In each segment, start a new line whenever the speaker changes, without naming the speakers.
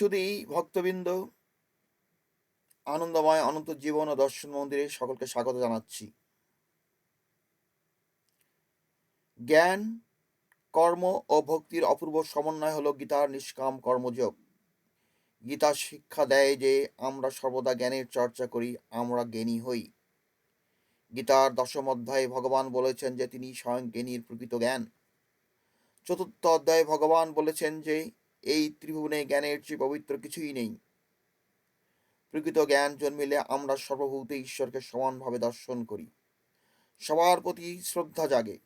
সুদী ভক্তবৃন্দ, আনন্দময় অনন্ত জীবন ও দর্শন মন্দিরে সকলকে স্বাগত জানাচ্ছি। জ্ঞান, কর্ম ও ভক্তির অপূর্ব সমন্বয় হলো গীতার নিষ্কাম কর্মযোগ। গীতা শিক্ষা দেয় যে, আমরা সর্বদা জ্ঞানের চর্চা করি, আমরা জ্ঞানী হই। গীতার দশম অধ্যায়ে ভগবান বলেছেন যে, তিনি স্বয়ং জ্ঞানীর প্রকৃত জ্ঞান। চতুর্থ অধ্যায়ে ভগবান বলেছেন যে এই ত্রিভুবনে জ্ঞানের চেয়ে পবিত্র কিছুই নেই। প্রকৃত জ্ঞান জন্মিলে আমরা সর্বভূতে ঈশ্বরকে সমানভাবে দর্শন করি। সবার প্রতি শ্রদ্ধা জাগে।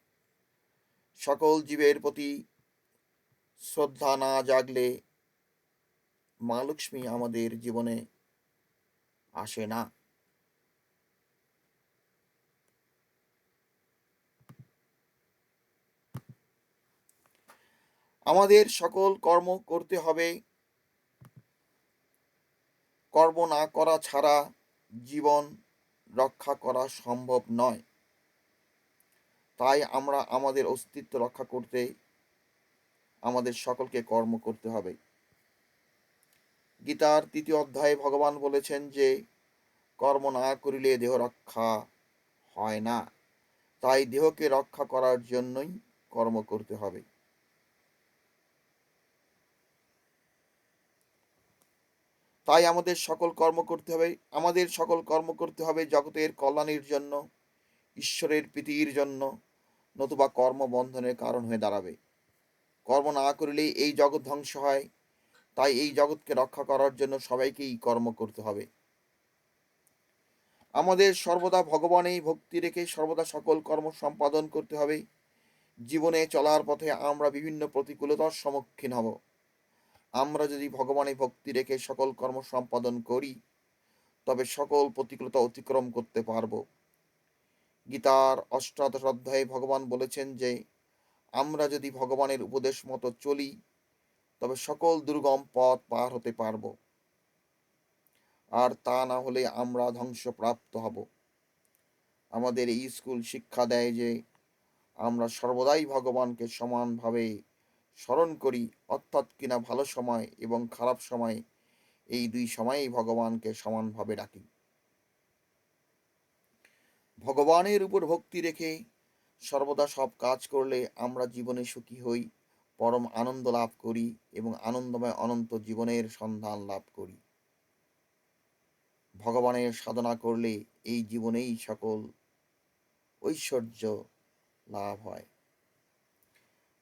সকল জীবের প্রতি শ্রদ্ধা না জাগলে মা লক্ষ্মী আমাদের জীবনে আসে না। আমাদের সকল কর্ম করতে হবে। কর্ম না করা ছাড়া জীবন রক্ষা করা সম্ভব নয়। তাই আমরা আমাদের অস্তিত্ব রক্ষা করতে আমাদের সকলকে কর্ম করতে হবে। গীতার তৃতীয় অধ্যায়ে ভগবান বলেছেন যে, কর্ম না করিলে দেহ রক্ষা হয় না। তাই দেহকে রক্ষা করার জন্যই কর্ম করতে হবে। তাই আমাদের সকল কর্ম করতে হবে। আমাদের সকল কর্ম করতে হবে জগতের কল্যাণের জন্য, ঈশ্বরের প্রীতির জন্য, নতুবা কর্ম বন্ধনের কারণ হয়ে দাঁড়াবে। কর্ম না করলেই এই জগৎ ধ্বংস হয়। তাই এই জগৎকে রক্ষা করার জন্য সবাইকেই কর্ম করতে হবে। আমাদের সর্বদা ভগবানেই ভক্তি রেখে সর্বদা সকল কর্ম সম্পাদন করতে হবে। জীবনে চলার পথে আমরা বিভিন্ন প্রতিকূলতার সম্মুখীন হব। আমরা যদি ভগবানে ভক্তি রেখে সকল কর্ম সম্পাদন করি, তবে সকল প্রতিকূলতা অতিক্রম করতে পারব। গীতার অষ্টাদশ অধ্যায়ে ভগবান বলেছেন যে, আমরা যদি ভগবানের উপদেশ মতো চলি, তবে সকল দুর্গম পথ পার হতে পারব। আর তা না হলে আমরা ধ্বংসপ্রাপ্ত হব। আমাদের এই স্কুল শিক্ষা দেয় যে, আমরা সর্বদাই ভগবানকে সমানভাবে স্মরণ করি, অর্থাৎ কিনা ভালো সময় এবং খারাপ সময়, এই দুই সময়েই ভগবানকে সমানভাবে ডাকি। ভগবানের উপর ভক্তি রেখে সর্বদা সব কাজ করলে আমরা জীবনে সুখী হই, পরম আনন্দ লাভ করি এবং আনন্দময় অনন্ত জীবনের সন্ধান লাভ করি। ভগবানের সাধনা করলে এই জীবনেই সকল ঐশ্বর্য লাভ হয়।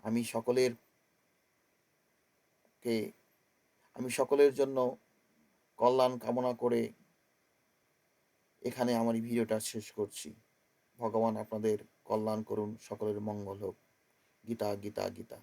আমি সকলের কে? আমি সকলের জন্য কল্যাণ কামনা করে এখানে আমার ভিডিওটা শেষ করছি। ভগবান আপনাদের কল্যাণ করুন, সকলের মঙ্গল হোক। গীতা গীতা গীতা।